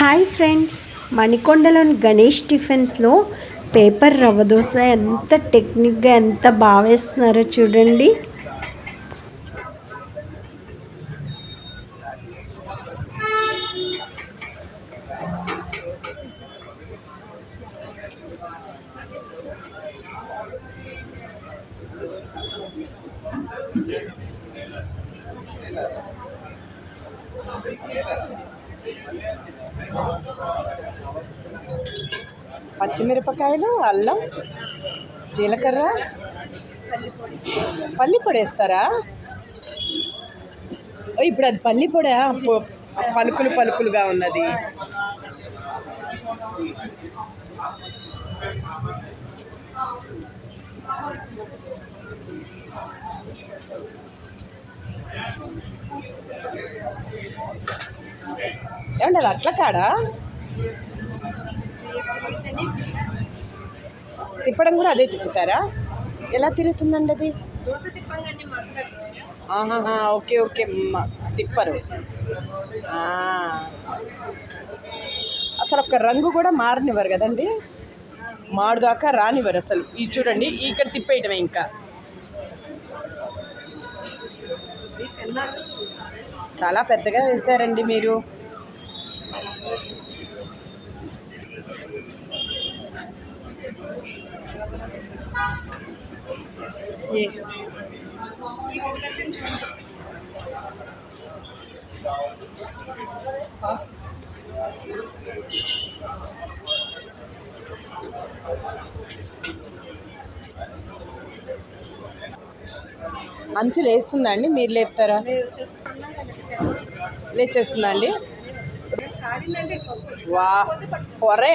Hi friends మణికొండలోని గణేష్ టిఫిన్స్లో paper rava dosa ఎంత టెక్నిక్గా ఎంత బాగా వేస్తున్నారో చూడండి. పచ్చిమిరపకాయలు అల్లం జీలకర్ర. పల్లి పొడి వేస్తారా? ఇప్పుడు అది పల్లి పొడా? పలుకులు పలుకులుగా ఉన్నది. ఏమండి అది అట్ల కాడా? తిప్పడం కూడా అదే తిప్పుతారా? ఎలా తిరుగుతుందండి అది? ఆహాహా ఓకే ఓకే తిప్పరు. అసలు ఒక రంగు కూడా మారనివ్వరు కదండి? మాడుదాకా రానివ్వరు అసలు. ఇది చూడండి ఇక్కడ తిప్పేయటమే ఇంకా. చాలా పెద్దగా వేశారండి మీరు. అంచులు వేస్తుందా అండి మీరు లేపుతారా? లేచేస్తుందా అండి వా పొరే.